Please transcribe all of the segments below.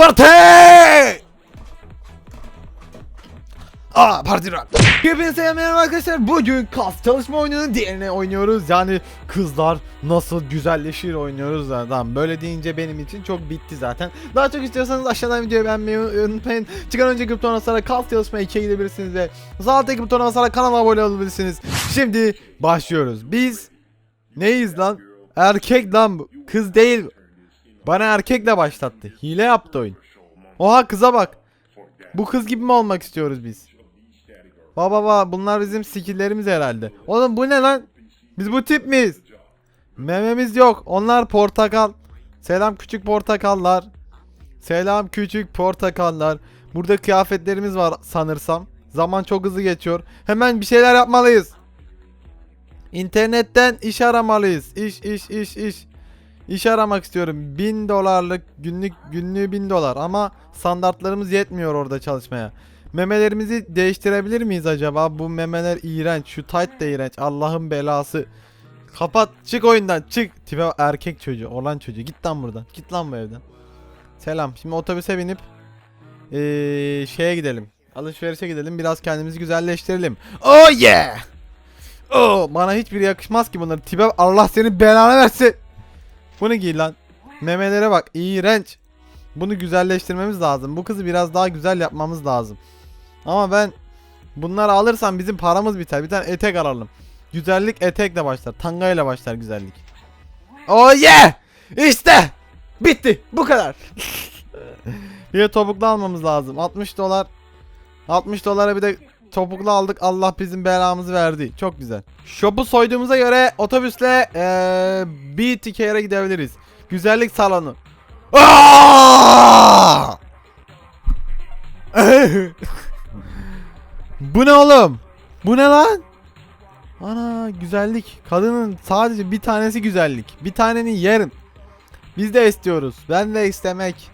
Parti! Aa parti rock. Hepinize merhaba arkadaşlar. Bugün kas çalışma oyununun diğerini oynuyoruz. Yani kızlar nasıl güzelleşir oynuyoruz zaten. Böyle deyince benim için çok bitti zaten. Daha çok istiyorsanız aşağıdan videoyu beğenmeyi unutmayın. Çıkan önceki butona basarak kas çalışma 2'ye gidebilirsiniz ve alttaki butona basarak kanala abone olabilirsiniz. Şimdi başlıyoruz. Biz neyiz lan? Erkek lan bu. Kız değil. Bana erkekle başlattı. Hile yaptı oyun. Oha kıza bak. Bu kız gibi mi olmak istiyoruz biz? Baba baba bunlar bizim skilllerimiz herhalde. Oğlum bu ne lan? Biz bu tip miyiz? Mememiz yok. Onlar portakal. Selam küçük portakallar. Selam küçük portakallar. Burada kıyafetlerimiz var sanırsam. Zaman çok hızlı geçiyor. Hemen bir şeyler yapmalıyız. İnternetten iş aramalıyız. İş iş iş iş. İş aramak istiyorum. 1000 dolarlık günlük günlüğü 1000 dolar ama standartlarımız yetmiyor orada çalışmaya. Memelerimizi değiştirebilir miyiz acaba? Bu memeler iğrenç. Şu tight da iğrenç. Allah'ın belası. Kapat. Çık oyundan. Çık. Tipe erkek çocuğu. Olan çocuğu. Git lan buradan. Git lan bu evden. Selam. Şimdi otobüse binip eee, şeye gidelim. Alışverişe gidelim. Biraz kendimizi güzelleştirelim. Oh yeah. Oh, bana hiçbir yakışmaz ki bunları. Tipe Allah seni belanı versin. Bunu giy lan. Memelere bak. iğrenç. Bunu güzelleştirmemiz lazım. Bu kızı biraz daha güzel yapmamız lazım. Ama ben bunları alırsam bizim paramız biter. Bir tane etek alalım. Güzellik etekle başlar. Tanga ile başlar güzellik. Oh yeah! İşte! Bitti. Bu kadar. bir de topuklu almamız lazım. 60 dolar. 60 dolara bir de topuklu aldık. Allah bizim belamızı verdi. Çok güzel. Shop'u soyduğumuza göre otobüsle eee bir yere gidebiliriz. Güzellik salonu. Bu ne oğlum? Bu ne lan? Ana güzellik. Kadının sadece bir tanesi güzellik. Bir tanenin yerim. Biz de istiyoruz. Ben de istemek.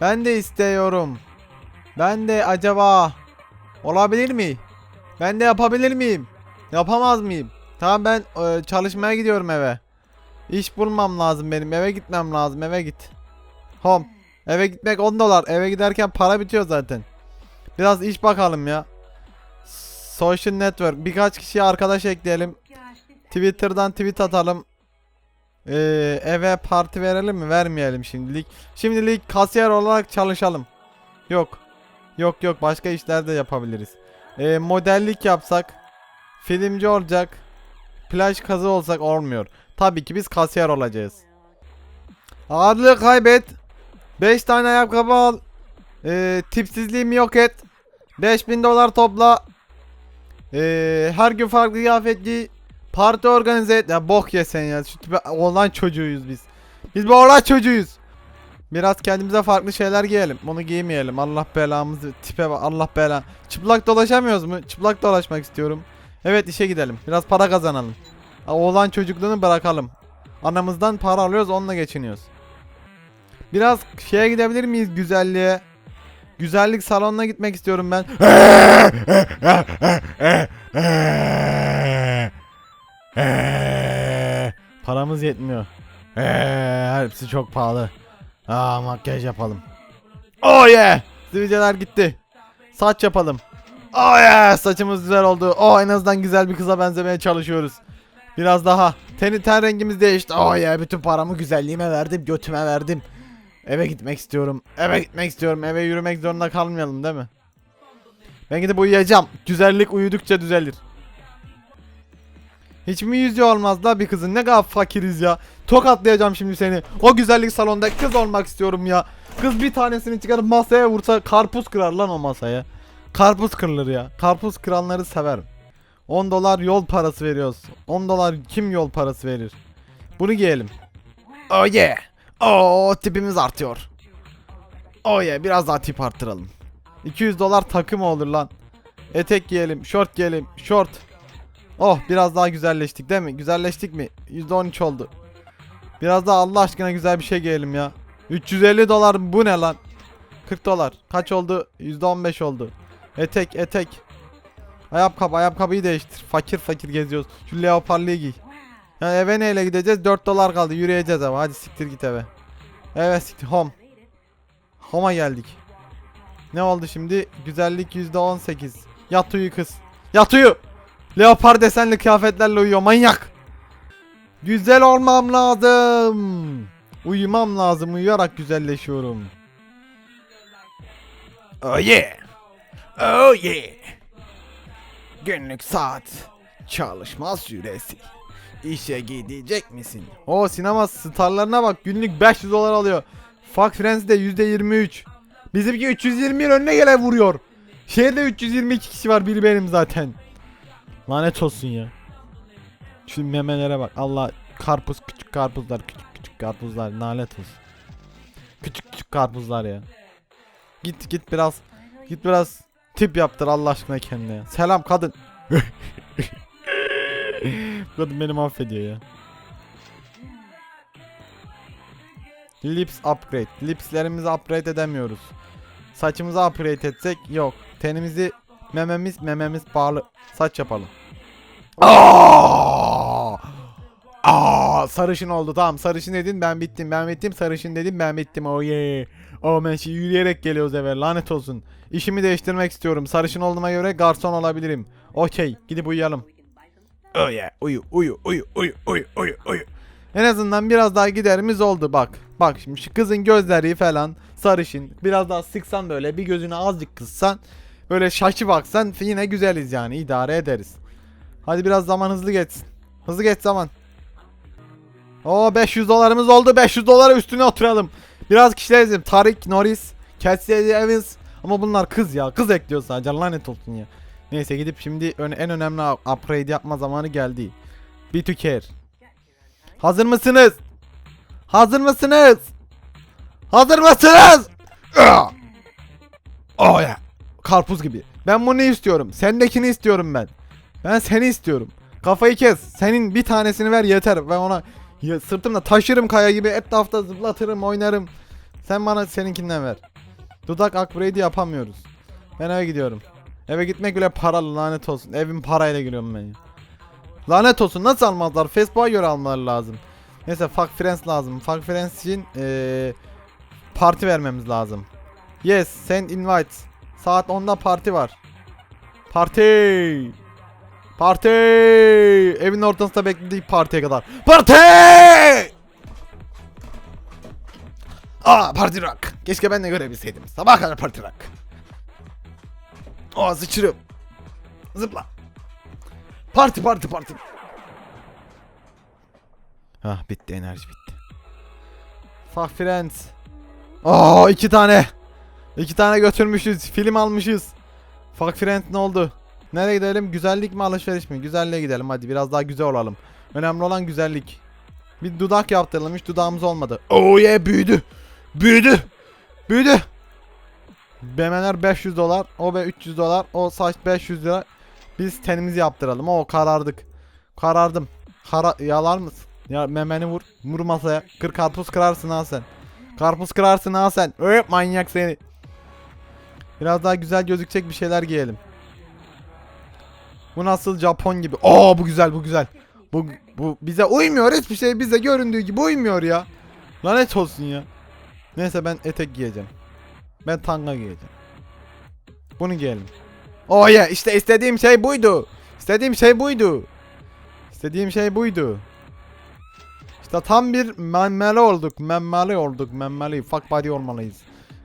Ben de istiyorum. Ben de acaba olabilir mi? Ben de yapabilir miyim? Yapamaz mıyım? Tamam ben e, çalışmaya gidiyorum eve. İş bulmam lazım benim. Eve gitmem lazım. Eve git. Home. Eve gitmek 10 dolar. Eve giderken para bitiyor zaten. Biraz iş bakalım ya. Social network. Birkaç kişiye arkadaş ekleyelim. Twitter'dan tweet atalım. Ee, eve parti verelim mi? Vermeyelim şimdilik. Şimdilik kasiyer olarak çalışalım. Yok. Yok yok başka işler de yapabiliriz. Ee, modellik yapsak. Filmci olacak. Plaj kazı olsak olmuyor. Tabii ki biz kasiyer olacağız. Ağırlığı kaybet. 5 tane ayakkabı al. Ee, tipsizliğimi yok et. 5000 dolar topla. Ee, her gün farklı kıyafet giy. Parti organize et. Ya bok ye sen ya. Şu tipe oğlan çocuğuyuz biz. Biz bu oğlan çocuğuyuz. Biraz kendimize farklı şeyler giyelim. Bunu giymeyelim. Allah belamızı tipe bak. Allah bela. Çıplak dolaşamıyoruz mu? Çıplak dolaşmak istiyorum. Evet işe gidelim. Biraz para kazanalım. Oğlan çocukluğunu bırakalım. Anamızdan para alıyoruz onunla geçiniyoruz. Biraz şeye gidebilir miyiz güzelliğe? Güzellik salonuna gitmek istiyorum ben. Paramız yetmiyor. Hepsi çok pahalı. Aa makyaj yapalım. Oh yeah! Sivilceler gitti. Saç yapalım. Oh yeah! Saçımız güzel oldu. Oh en azından güzel bir kıza benzemeye çalışıyoruz. Biraz daha. Teni ten rengimiz değişti. Oh yeah! Bütün paramı güzelliğime verdim. Götüme verdim. Eve gitmek istiyorum. Eve gitmek istiyorum. Eve yürümek zorunda kalmayalım değil mi? Ben gidip uyuyacağım. Güzellik uyudukça düzelir. Hiç mi yüzü olmaz la bir kızın? Ne kadar fakiriz ya. Tokatlayacağım şimdi seni. O güzellik salonunda kız olmak istiyorum ya. Kız bir tanesini çıkarıp masaya vursa karpuz kırar lan o masaya. Karpuz kırılır ya. Karpuz kıranları severim. 10 dolar yol parası veriyoruz. 10 dolar kim yol parası verir? Bunu giyelim. Oh yeah. Oo tipimiz artıyor. Oh yeah biraz daha tip arttıralım. 200 dolar takım olur lan. Etek giyelim, şort giyelim, şort. Oh biraz daha güzelleştik değil mi? Güzelleştik mi? %13 oldu. Biraz daha Allah aşkına güzel bir şey giyelim ya. 350 dolar bu ne lan? 40 dolar. Kaç oldu? %15 oldu. Etek etek. Ayakkabı ayakkabıyı değiştir. Fakir fakir geziyoruz. Şu leoparlıyı giy. Ya eve neyle gideceğiz? 4 dolar kaldı. Yürüyeceğiz eve. Hadi siktir git eve. Evet siktir. Home. Homa geldik. Ne oldu şimdi? Güzellik %18. Yat uyu kız. Yat uyu. Leopar desenli kıyafetlerle uyuyor manyak. Güzel olmam lazım. Uyumam lazım. Uyuyarak güzelleşiyorum. Oh yeah. Oh yeah. Günlük saat. Çalışma süresi. İşe gidecek misin? O sinema starlarına bak günlük 500 dolar alıyor. Fuck Friends'de %23. Bizimki 321 önüne gele vuruyor. Şehirde 322 kişi var biri benim zaten. Lanet olsun ya. Şu memelere bak. Allah karpuz küçük karpuzlar küçük küçük karpuzlar lanet olsun. Küçük küçük karpuzlar ya. Git git biraz git biraz tip yaptır Allah aşkına kendine. Selam kadın. kadın beni mahvediyor ya. Lips upgrade. Lipslerimizi upgrade edemiyoruz. Saçımızı upgrade etsek yok. Tenimizi mememiz mememiz bağlı. Saç yapalım. Aa! Sarışın oldu tamam sarışın dedin ben bittim ben bittim sarışın dedim ben bittim oh yeah. Oh ben şimdi yürüyerek geliyoruz eve lanet olsun. İşimi değiştirmek istiyorum sarışın olduğuma göre garson olabilirim. Okey gidip uyuyalım. Oh yeah uyu uyu uyu uyu uyu uyu uyu. En azından biraz daha giderimiz oldu bak. Bak şimdi şu kızın gözleri falan sarışın. Biraz daha sıksan böyle bir gözünü azıcık kıssan. Böyle şaşı baksan yine güzeliz yani idare ederiz. Hadi biraz zaman hızlı geçsin. Hızlı geç zaman. Oo 500 dolarımız oldu. 500 dolara üstüne oturalım. Biraz kişiler izledim. Tarik, Norris, Cassidy Evans. Ama bunlar kız ya. Kız ekliyor sadece. Lanet olsun ya. Neyse gidip şimdi en önemli upgrade yapma zamanı geldi. B2 Care. Hazır mısınız? Hazır mısınız? Hazır mısınız? Oh ya. Karpuz gibi. Ben bunu istiyorum. Sendekini istiyorum ben. Ben seni istiyorum. Kafayı kes. Senin bir tanesini ver yeter. Ben ona ya, sırtımda taşırım kaya gibi etrafta zıplatırım oynarım. Sen bana seninkinden ver. Dudak upgrade yapamıyoruz. Ben eve gidiyorum. Eve gitmek bile paralı lanet olsun. Evin parayla giriyorum ben. Lanet olsun nasıl almazlar? Facebook'a göre almaları lazım. Neyse fuck friends lazım. Fuck friends için eee, parti vermemiz lazım. Yes send invite. Saat 10'da parti var. Parti. Parti. Evin ortasında bekledik partiye kadar. Parti. Aa parti rock. Keşke ben de görebilseydim. Sabah kadar parti rock. Aa sıçırım. Zıpla. Parti parti parti. Ah bitti enerji bitti. Fuck friends. Aa iki tane. İki tane götürmüşüz. Film almışız. Fuck friends ne oldu? Nereye gidelim? Güzellik mi alışveriş mi? Güzelliğe gidelim hadi biraz daha güzel olalım. Önemli olan güzellik. Bir dudak yaptıralım hiç dudağımız olmadı. Oh yeah büyüdü. Büyüdü. Büyüdü. Bemeler 500 dolar. O be 300 dolar. O saç 500 lira. Biz tenimizi yaptıralım. O karardık. Karardım. Kara yalar mısın? Ya memeni vur. Vur masaya. Kır karpuz kırarsın ha sen. Karpuz kırarsın ha sen. Öp manyak seni. Biraz daha güzel gözükecek bir şeyler giyelim. Bu nasıl Japon gibi. Oo bu güzel bu güzel. Bu bu bize uymuyor hiçbir şey bize göründüğü gibi uymuyor ya. Lanet olsun ya. Neyse ben etek giyeceğim. Ben tanga giyeceğim. Bunu giyelim. Oh ya işte istediğim şey buydu. İstediğim şey buydu. İstediğim şey buydu. İşte tam bir memmeli olduk. Memmeli olduk. Memmeli. Fuck body olmalıyız.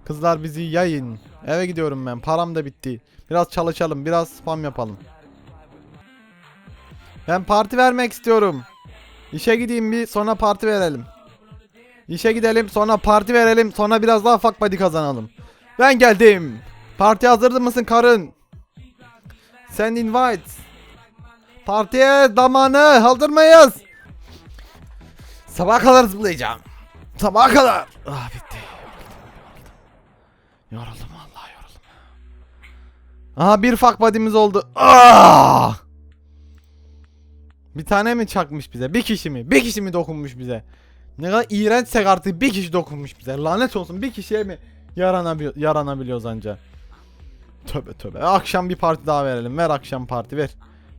Kızlar bizi yayın. Eve gidiyorum ben. Param da bitti. Biraz çalışalım. Biraz spam yapalım. Ben parti vermek istiyorum. İşe gideyim bir sonra parti verelim. İşe gidelim sonra parti verelim sonra biraz daha fuck body kazanalım. Ben geldim. Parti hazırdı mısın karın? Send invite. Partiye zamanı hazır mıyız? Sabaha kadar zıplayacağım. Sabaha kadar. Ah bitti. Yoruldum Allah yoruldum. Aha bir fuck body'miz oldu. Ah! Bir tane mi çakmış bize? Bir kişi mi? Bir kişi mi dokunmuş bize? Ne kadar iğrençsek artık bir kişi dokunmuş bize. Lanet olsun bir kişiye mi yaranabiliyor, yaranabiliyoruz anca? Tövbe tövbe. Akşam bir parti daha verelim. Ver akşam parti ver.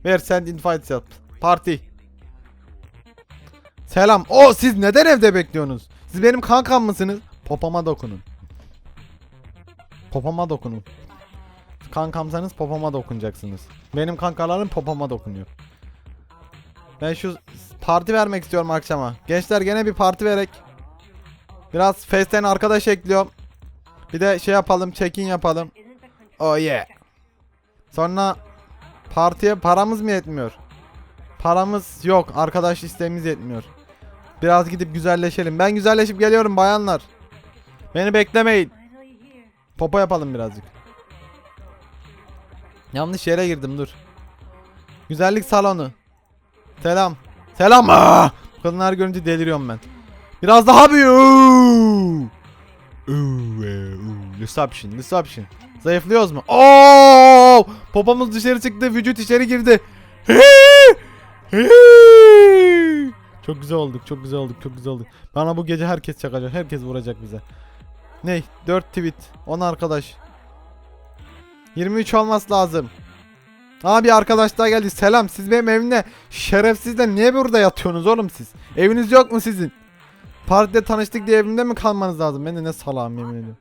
Ver send invite yap. Parti. Selam. O siz neden evde bekliyorsunuz? Siz benim kankam mısınız? Popama dokunun. Popoma dokunun. Kankamsanız popoma dokunacaksınız. Benim kankalarım popoma dokunuyor. Ben şu parti vermek istiyorum akşama. Gençler gene bir parti verek. Biraz festen arkadaş ekliyorum. Bir de şey yapalım, check-in yapalım. Oh yeah. Sonra partiye paramız mı yetmiyor? Paramız yok. Arkadaş isteğimiz yetmiyor. Biraz gidip güzelleşelim. Ben güzelleşip geliyorum bayanlar. Beni beklemeyin. Popo yapalım birazcık. Yanlış yere girdim dur. Güzellik salonu. Selam. Selam. Aa! Kadınlar görünce deliriyorum ben. Biraz daha büyü. Uuu, e. Disruption, disruption. Zayıflıyoruz mu? Oo! Popomuz dışarı çıktı, vücut içeri girdi. Çok güzel olduk, çok güzel olduk, çok güzel olduk. Bana bu gece herkes çakacak, herkes vuracak bize. Ney? 4 tweet, 10 arkadaş. 23 olması lazım. Abi arkadaş daha geldi. Selam. Siz benim evimde şerefsizle niye burada yatıyorsunuz oğlum siz? Eviniz yok mu sizin? Partide tanıştık diye evimde mi kalmanız lazım? Ben de ne salağım yemin ediyorum.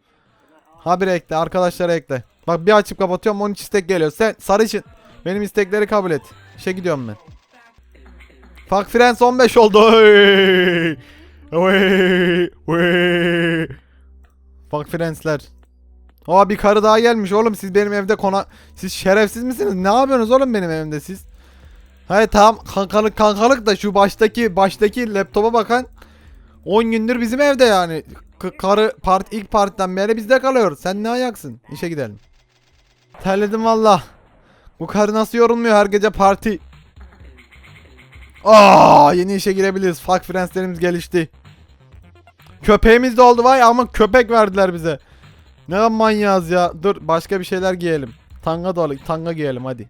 Haber ekle, arkadaşlara ekle. Bak bir açıp kapatıyorum 13 istek geliyor. Sen sarışın. Benim istekleri kabul et. İşe gidiyorum ben. Fuck Friends 15 oldu. Fuck Friends'ler. Aa bir karı daha gelmiş oğlum siz benim evde kona... Siz şerefsiz misiniz? Ne yapıyorsunuz oğlum benim evimde siz? Hayır tamam kankalık kankalık da şu baştaki baştaki laptopa bakan 10 gündür bizim evde yani. K- karı part ilk partiden beri bizde kalıyor. Sen ne ayaksın? İşe gidelim. Terledim valla. Bu karı nasıl yorulmuyor her gece parti. Aa yeni işe girebiliriz. Fuck friendslerimiz gelişti. Köpeğimiz de oldu vay ama köpek verdiler bize. Ne manyağız ya. Dur başka bir şeyler giyelim. Tanga da tanga giyelim hadi.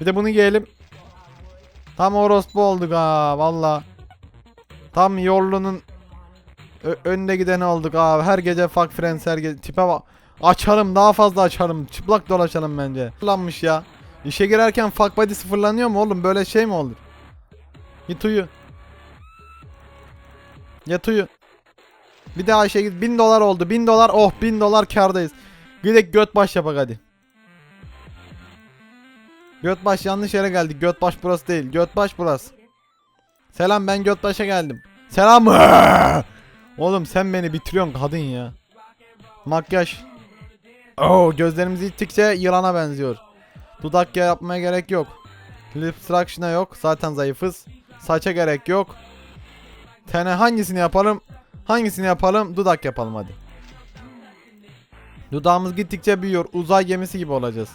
Bir de bunu giyelim. Tam orospu olduk ha valla. Tam yolunun ö- önde gideni olduk abi. Her gece fuck friends her gece. Tipe bak. Açarım daha fazla açarım. Çıplak dolaşalım bence. Sıfırlanmış ya. İşe girerken fuck body sıfırlanıyor mu oğlum? Böyle şey mi olur? Git uyu. Yat uyu. Bir daha işe git. 1000 dolar oldu. 1000 dolar. Oh 1000 dolar kardayız. Gidek göt baş yapak hadi. Göt baş yanlış yere geldik. Göt baş burası değil. Göt baş burası. Selam ben göt başa geldim. Selam. Oğlum sen beni bitiriyorsun kadın ya. Makyaj. Oo gözlerimizi ittikçe yılana benziyor. Dudak yapmaya gerek yok. Lip extraction'a yok. Zaten zayıfız. Saça gerek yok. Tene hangisini yapalım? Hangisini yapalım? Dudak yapalım hadi. Dudağımız gittikçe büyüyor. Uzay gemisi gibi olacağız.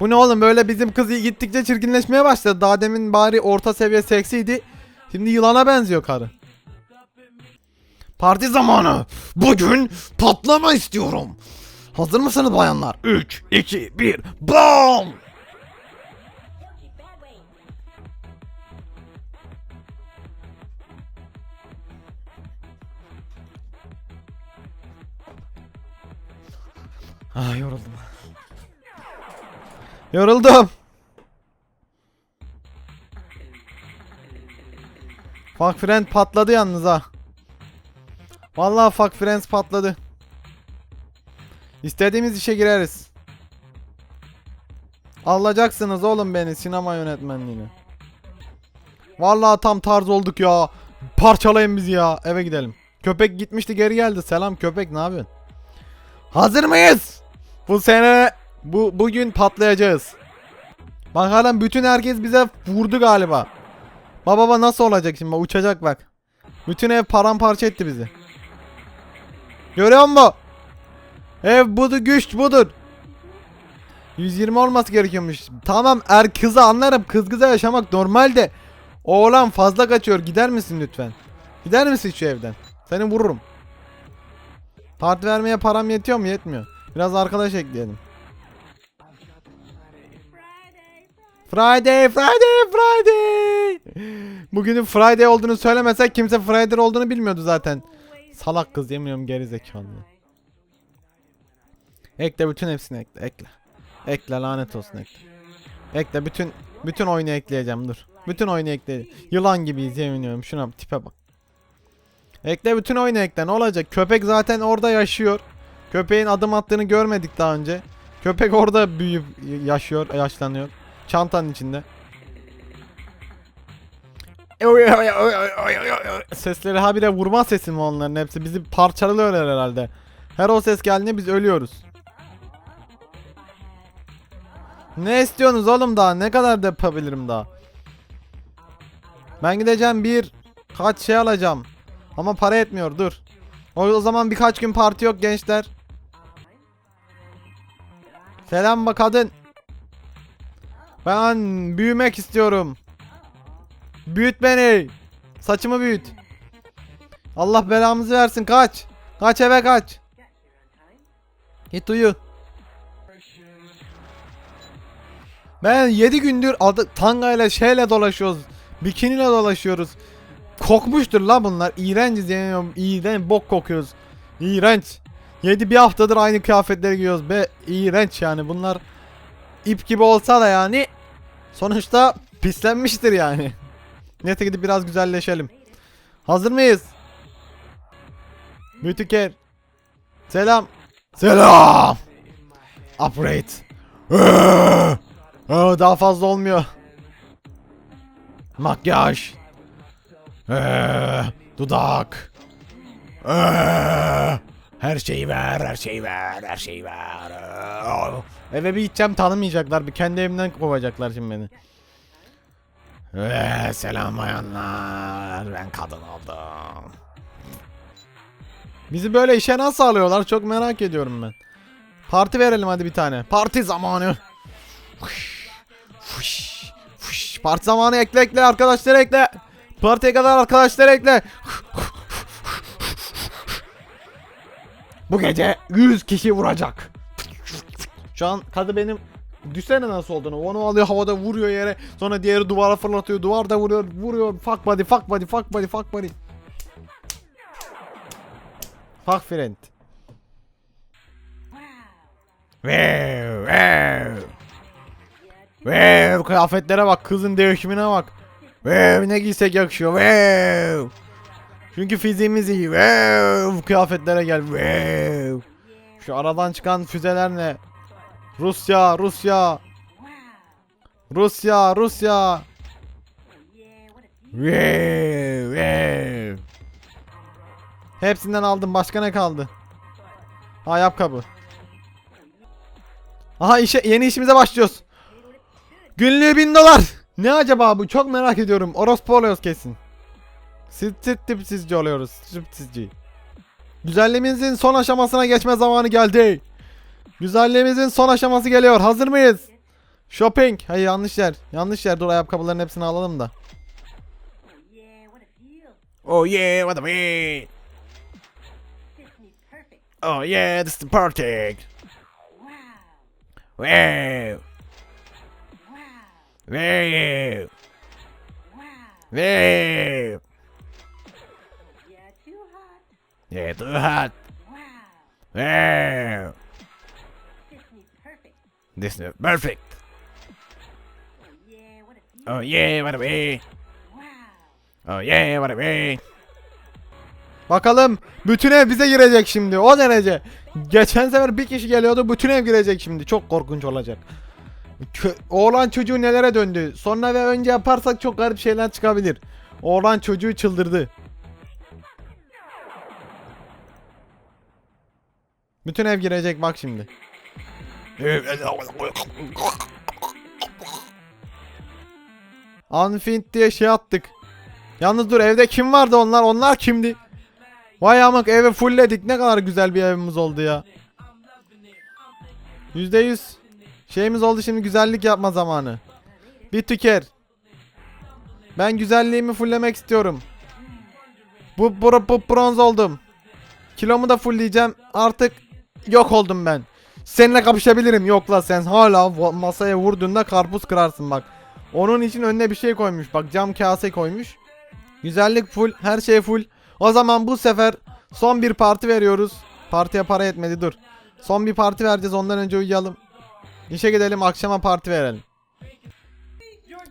Bu ne oğlum böyle bizim kız gittikçe çirkinleşmeye başladı. Daha demin bari orta seviye seksiydi. Şimdi yılana benziyor karı. Parti zamanı. Bugün patlama istiyorum. Hazır mısınız bayanlar? 3, 2, 1, BOOM! Ah yoruldum. Yoruldum. Fuck Friend patladı yalnız ha. Vallahi Fuck Friends patladı. İstediğimiz işe gireriz. Alacaksınız oğlum beni sinema yönetmenliğine. Vallahi tam tarz olduk ya. Parçalayın bizi ya. Eve gidelim. Köpek gitmişti geri geldi. Selam köpek ne yapıyorsun? Hazır mıyız? Bu sene bu bugün patlayacağız. Bakalım bütün herkes bize vurdu galiba. Baba baba nasıl olacak şimdi? Bak, Uçacak bak. Bütün ev paramparça etti bizi. Görüyor musun? Ev budur güç budur. 120 olması gerekiyormuş. Tamam er kızı anlarım. Kız kıza yaşamak normal de. Oğlan fazla kaçıyor. Gider misin lütfen? Gider misin şu evden? Seni vururum. Parti vermeye param yetiyor mu? Yetmiyor. Biraz arkadaş ekleyelim. Friday, Friday, Friday. Bugünün Friday olduğunu söylemesek kimse Friday olduğunu bilmiyordu zaten. Salak kız yemiyorum geri zekalı. Ekle bütün hepsini ekle, ekle. Ekle lanet olsun ekle. Ekle bütün bütün oyunu ekleyeceğim dur. Bütün oyunu ekleyeceğim. Yılan gibiyiz yemin ediyorum. Şuna tipe bak. Ekle bütün oyunu ekle ne olacak? Köpek zaten orada yaşıyor. Köpeğin adım attığını görmedik daha önce. Köpek orada büyüyüp yaşıyor, yaşlanıyor. Çantanın içinde. Sesleri habire vurma sesi mi onların hepsi? Bizi parçalıyorlar herhalde. Her o ses geldiğinde biz ölüyoruz. Ne istiyorsunuz oğlum daha? Ne kadar da yapabilirim daha? Ben gideceğim bir kaç şey alacağım. Ama para etmiyor dur. O zaman birkaç gün parti yok gençler. Selam bak kadın. Ben büyümek istiyorum. Büyüt beni. Saçımı büyüt. Allah belamızı versin kaç. Kaç eve kaç. Git uyu. Ben 7 gündür adı tangayla şeyle dolaşıyoruz. Bikiniyle dolaşıyoruz. Kokmuştur la bunlar. İğrenciz yemiyorum. İğrenç bok kokuyoruz. İğrenç. 7 bir haftadır aynı kıyafetleri giyiyoruz be. İğrenç yani bunlar ip gibi olsa da yani sonuçta pislenmiştir yani. Neyse gidip biraz güzelleşelim. Hazır mıyız? Mütüker. Selam. Selam. Upgrade. Ee, ee, daha fazla olmuyor. Makyaj. Ee, dudak. Ee, her şeyi ver, her şeyi ver, her şeyi ver. Eve bir gideceğim tanımayacaklar. Bir kendi evimden kovacaklar şimdi beni. Ee, selam bayanlar. Ben kadın oldum. Bizi böyle işe nasıl alıyorlar çok merak ediyorum ben. Parti verelim hadi bir tane. Parti zamanı. Fış, fış, fış. Parti zamanı ekle ekle arkadaşlar ekle. Partiye kadar arkadaşlar ekle. Bu gece 100 kişi vuracak. Şu an kadı benim Düşsene nasıl olduğunu. Onu alıyor havada vuruyor yere. Sonra diğeri duvara fırlatıyor. Duvar da vuruyor. Vuruyor. Fuck body, fuck body, fuck body, fuck body. Fuck friend. Wow, wow. Wow, kıyafetlere bak. Kızın değişimine bak. Wow, ne giysek yakışıyor. Wow. Çünkü fiziğimiz iyi. Wow, kıyafetlere gel. Wow. Şu aradan çıkan füzeler ne? Rusya, Rusya. Rusya, Rusya. Wow, wow. Hepsinden aldım. Başka ne kaldı? Ha yap kabı. Aha işe yeni işimize başlıyoruz. Günlüğü 1000 dolar. Ne acaba bu? Çok merak ediyorum. Orospu oluyoruz kesin. Sit tipsizci oluyoruz. Tipsizci. Güzelliğimizin son aşamasına geçme zamanı geldi. Güzelliğimizin son aşaması geliyor. Hazır mıyız? Shopping. Hayır yanlış yer. Yanlış yer. Dur ayakkabıların hepsini alalım da. Oh yeah, what a way. Perfect. Oh yeah, this is party. Wow. Wow. Wow. Wow. Wow. Yeah, too hot. Wow. This is perfect. Oh yeah, what a way. Oh yeah, what a way. Bakalım bütün ev bize girecek şimdi o derece. Geçen sefer bir kişi geliyordu bütün ev girecek şimdi çok korkunç olacak. Kö- Oğlan çocuğu nelere döndü. Sonra ve önce yaparsak çok garip şeyler çıkabilir. Oğlan çocuğu çıldırdı. Bütün ev girecek bak şimdi. Unfint diye şey attık. Yalnız dur evde kim vardı onlar? Onlar kimdi? Vay amık evi fullledik. Ne kadar güzel bir evimiz oldu ya. %100 şeyimiz oldu şimdi güzellik yapma zamanı. Bir tüker. Ben güzelliğimi fulllemek istiyorum. Bu, bu, bu bronz oldum. Kilomu da fullleyeceğim. Artık yok oldum ben. Seninle kapışabilirim. Yok la sen hala masaya vurduğunda karpuz kırarsın bak. Onun için önüne bir şey koymuş. Bak cam kase koymuş. Güzellik full, her şey full. O zaman bu sefer son bir parti veriyoruz. Partiye para etmedi dur. Son bir parti vereceğiz ondan önce uyuyalım. İşe gidelim akşama parti verelim.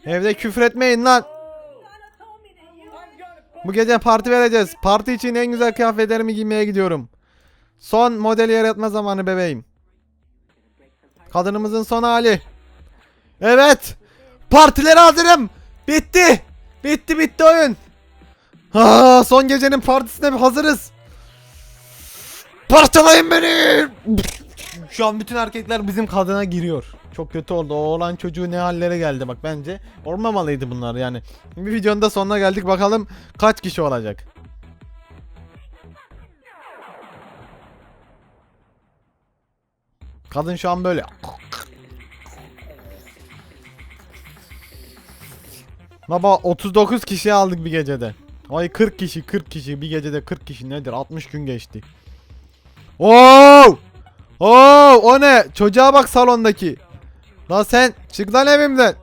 Evde küfür etmeyin lan. Bu gece parti vereceğiz. Parti için en güzel kıyafetlerimi giymeye gidiyorum. Son model yaratma zamanı bebeğim. Kadınımızın son hali. Evet. Partilere hazırım. Bitti. Bitti bitti oyun. Ha, son gecenin partisine hazırız. Parçalayın beni. Şu an bütün erkekler bizim kadına giriyor. Çok kötü oldu. O oğlan çocuğu ne hallere geldi bak bence. Olmamalıydı bunlar yani. Bir videonun da sonuna geldik. Bakalım kaç kişi olacak. Kadın şu an böyle. Baba 39 kişi aldık bir gecede. Ay 40 kişi 40 kişi bir gecede 40 kişi nedir 60 gün geçti. Oo! Oo o ne? Çocuğa bak salondaki. Lan sen çık lan evimden.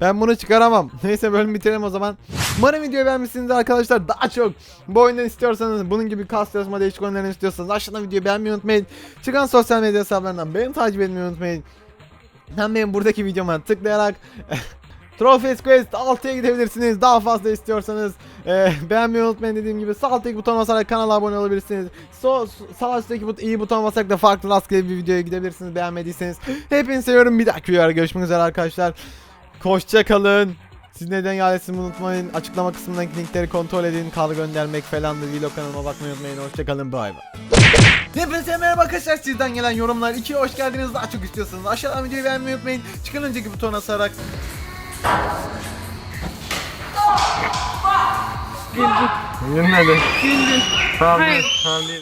Ben bunu çıkaramam. Neyse bölüm bitirelim o zaman. Umarım videoyu beğenmişsiniz arkadaşlar. Daha çok bu oyundan istiyorsanız bunun gibi kas çalışma değişik oyunlarını istiyorsanız aşağıdan videoyu beğenmeyi unutmayın. Çıkan sosyal medya hesaplarından beni takip etmeyi unutmayın. Hem benim buradaki videoma tıklayarak Trophies Quest 6'ya gidebilirsiniz. Daha fazla istiyorsanız e, beğenmeyi unutmayın dediğim gibi sağ alttaki butona basarak kanala abone olabilirsiniz. So, sağ üstteki but iyi butona basarak da farklı rastgele bir videoya gidebilirsiniz beğenmediyseniz. Hepinizi seviyorum. Bir dahaki videoda görüşmek üzere arkadaşlar. Hoşça kalın. Siz neden gelesiniz unutmayın. Açıklama kısmındaki linkleri kontrol edin. Kal göndermek falandır. Vlog kanalıma bakmayı unutmayın. Hoşça kalın. Bay bay. Hepinize merhaba arkadaşlar. Sizden gelen yorumlar. 2'ye hoş geldiniz. Daha çok istiyorsanız aşağıdan videoyu beğenmeyi unutmayın. Çıkan önceki butona basarak Gülmedi. Güldün. Tamam, Hayır. tamam değil.